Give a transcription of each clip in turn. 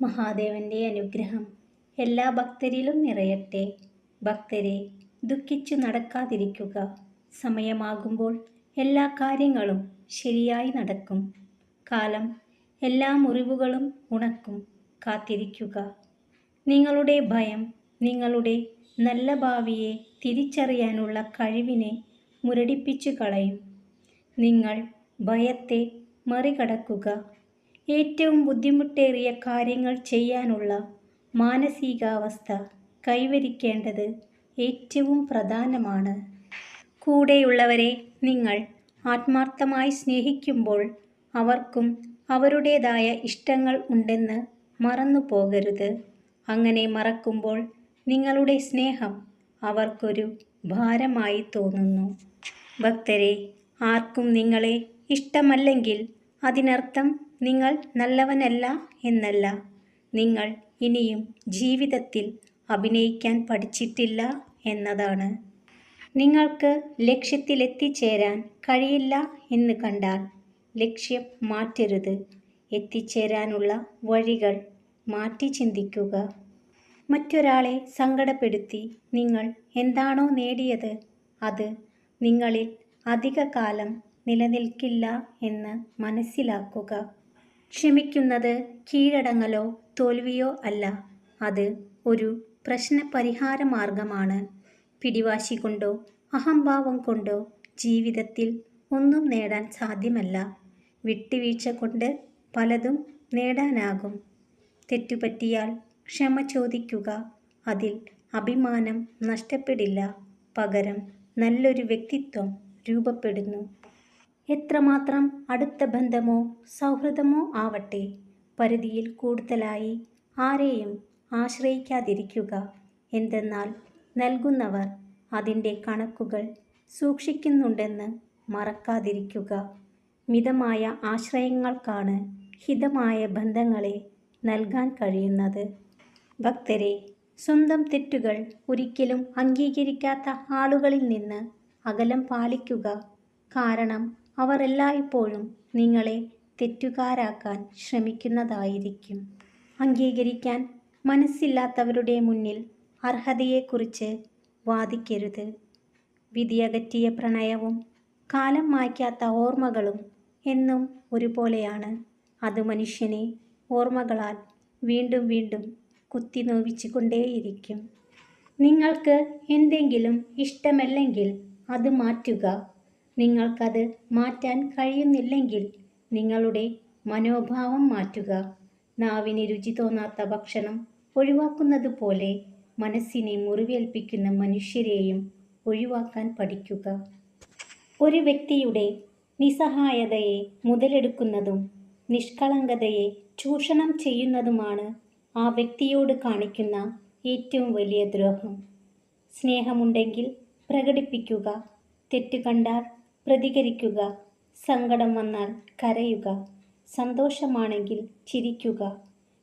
മഹാദേവന്റെ അനുഗ്രഹം എല്ലാ ഭക്തരിലും നിറയട്ടെ. ഭക്തരെ ദുഃഖിച്ചു നടക്കാതിരിക്കുക. സമയമാകുമ്പോൾ എല്ലാ കാര്യങ്ങളും ശരിയായി നടക്കും. കാലം എല്ലാ മുറിവുകളും ഉണക്കും. കാത്തിരിക്കുക. നിങ്ങളുടെ ഭയം നിങ്ങളുടെ നല്ല ഭാവിയെ തിരിച്ചറിയാനുള്ള കഴിവിനെ മുരടിപ്പിച്ചു കളയും. നിങ്ങൾ ഭയത്തെ മറികടക്കുക. ഏറ്റവും ബുദ്ധിമുട്ടേറിയ കാര്യങ്ങൾ ചെയ്യാനുള്ള മാനസികാവസ്ഥ കൈവരിക്കേണ്ടത് ഏറ്റവും പ്രധാനമാണ്. കൂടെയുള്ളവരെ നിങ്ങൾ ആത്മാർത്ഥമായി സ്നേഹിക്കുമ്പോൾ അവർക്കും അവരുടേതായ ഇഷ്ടങ്ങൾ ഉണ്ടെന്ന് മറന്നു പോകരുത്. അങ്ങനെ മറക്കുമ്പോൾ നിങ്ങളുടെ സ്നേഹം അവർക്കൊരു ഭാരമായി തോന്നുന്നു. ഭക്തരെ ആർക്കും നിങ്ങളെ ഇഷ്ടമല്ലെങ്കിൽ അതിനർത്ഥം നിങ്ങൾ നല്ലവനല്ല എന്നല്ല. നിങ്ങൾ ഇനിയും ജീവിതത്തിൽ അഭിനയിക്കാൻ പഠിച്ചിട്ടില്ല എന്നതാണ്. നിങ്ങൾക്ക് ലക്ഷ്യത്തിലെത്തിച്ചേരാൻ കഴിയില്ല എന്ന് കണ്ടാൽ ലക്ഷ്യം മാറ്റരുത്. എത്തിച്ചേരാനുള്ള വഴികൾ മാറ്റി ചിന്തിക്കുക. മറ്റൊരാളെ സങ്കടപ്പെടുത്തി നിങ്ങൾ എന്താണോ നേടിയത്? അത് നിങ്ങളിൽ അധിക കാലം നിലനിൽക്കില്ല എന്ന് മനസ്സിലാക്കുക. ക്ഷമിക്കുന്നത് കീഴടങ്ങലോ തോൽവിയോ അല്ല. അത് ഒരു പ്രശ്നപരിഹാര മാർഗമാണ്. പിടിവാശി കൊണ്ടോ അഹംഭാവം കൊണ്ടോ ജീവിതത്തിൽ ഒന്നും നേടാൻ സാധ്യമല്ല. വിട്ടുവീഴ്ച കൊണ്ട് പലതും നേടാനാകും. തെറ്റുപറ്റിയാൽ ക്ഷമ ചോദിക്കുക. അതിൽ അഭിമാനം നഷ്ടപ്പെടില്ല. പകരം നല്ലൊരു വ്യക്തിത്വം രൂപപ്പെടുന്നു. എത്രമാത്രം അടുത്ത ബന്ധമോ സൗഹൃദമോ ആവട്ടെ പരിധിയിൽ കൂടുതലായി ആരെയും ആശ്രയിക്കാതിരിക്കുക. എന്തെന്നാൽ നൽകുന്നവർ അതിന്റെ കണക്കുകൾ സൂക്ഷിക്കുന്നുണ്ടെന്ന് മറക്കാതിരിക്കുക. മിതമായ ആശ്രയങ്ങൾക്കാണ് ഹിതമായ ബന്ധങ്ങളെ നൽകാൻ കഴിയുന്നത്. ഭക്തരെ സ്വന്തം തെറ്റുകൾ ഒരിക്കലും അംഗീകരിക്കാത്ത ആളുകളിൽ നിന്ന് അകലം പാലിക്കുക കാരണം അവർ എല്ലായ്പ്പോഴും നിങ്ങളെ തെറ്റുകാരാക്കാൻ ശ്രമിക്കുന്നതായിരിക്കും. അംഗീകരിക്കാൻ മനസ്സില്ലാത്തവരുടെ മുന്നിൽ അർഹതയെക്കുറിച്ച് വാദിക്കരുത്. വിധിയകറ്റിയ പ്രണയവും കാലം മായ്ക്കാത്ത ഓർമ്മകളും എന്നും ഒരുപോലെയാണ്. അത് മനുഷ്യനെ ഓർമ്മകളാൽ വീണ്ടും വീണ്ടും കുത്തി നോവിച്ചു കൊണ്ടേയിരിക്കും നിങ്ങൾക്ക് എന്തെങ്കിലും ഇഷ്ടമല്ലെങ്കിൽ അത് മാറ്റുക. നിങ്ങൾക്കത് മാറ്റാൻ കഴിയുന്നില്ലെങ്കിൽ നിങ്ങളുടെ മനോഭാവം മാറ്റുക. നാവിന് രുചി തോന്നാത്ത ഭക്ഷണം ഒഴിവാക്കുന്നത് പോലെ മനസ്സിനെ മുറിവേൽപ്പിക്കുന്ന മനുഷ്യരെയും ഒഴിവാക്കാൻ പഠിക്കുക. ഒരു വ്യക്തിയുടെ നിസ്സഹായതയെ മുതലെടുക്കുന്നതും നിഷ്കളങ്കതയെ ചൂഷണം ചെയ്യുന്നതുമാണ് ആ വ്യക്തിയോട് കാണിക്കുന്ന ഏറ്റവും വലിയ ദ്രോഹം. സ്നേഹമുണ്ടെങ്കിൽ പ്രകടിപ്പിക്കുക. തെറ്റ് കണ്ടാൽ പ്രതികരിക്കുക. സങ്കടം വന്നാൽ കരയുക. സന്തോഷമാണെങ്കിൽ ചിരിക്കുക.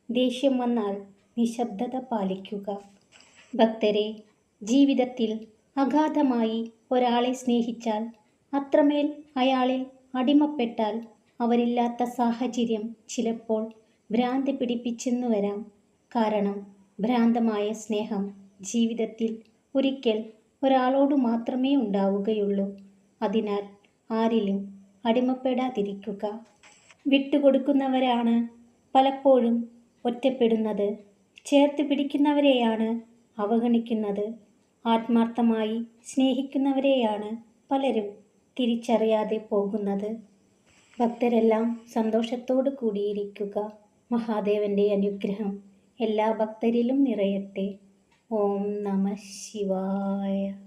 ദേഷ്യം വന്നാൽ നിശബ്ദത പാലിക്കുക. ഭക്തരെ ജീവിതത്തിൽ അഗാധമായി ഒരാളെ സ്നേഹിച്ചാൽ അത്രമേൽ അയാളിൽ അടിമപ്പെട്ടാൽ അവരില്ലാത്ത സാഹചര്യം ചിലപ്പോൾ ഭ്രാന്തി പിടിപ്പിച്ചെന്നു വരാം. കാരണം ഭ്രാന്തമായ സ്നേഹം ജീവിതത്തിൽ ഒരിക്കൽ ഒരാളോട് മാത്രമേ ഉണ്ടാവുകയുള്ളൂ. അതിനാൽ ആരിലും അടിമപ്പെടാതിരിക്കുക. വിട്ടുകൊടുക്കുന്നവരാണ് പലപ്പോഴും ഒറ്റപ്പെടുന്നത്. ചേർത്ത് പിടിക്കുന്നവരെയാണ് അവഗണിക്കുന്നത്. ആത്മാർത്ഥമായി സ്നേഹിക്കുന്നവരെയാണ് പലരും തിരിച്ചറിയാതെ പോകുന്നത്. ഭക്തരെല്ലാം സന്തോഷത്തോടു കൂടിയിരിക്കുക. മഹാദേവന്റെ അനുഗ്രഹം എല്ലാ ഭക്തരിലും നിറയട്ടെ. ഓം നമ ശിവായ.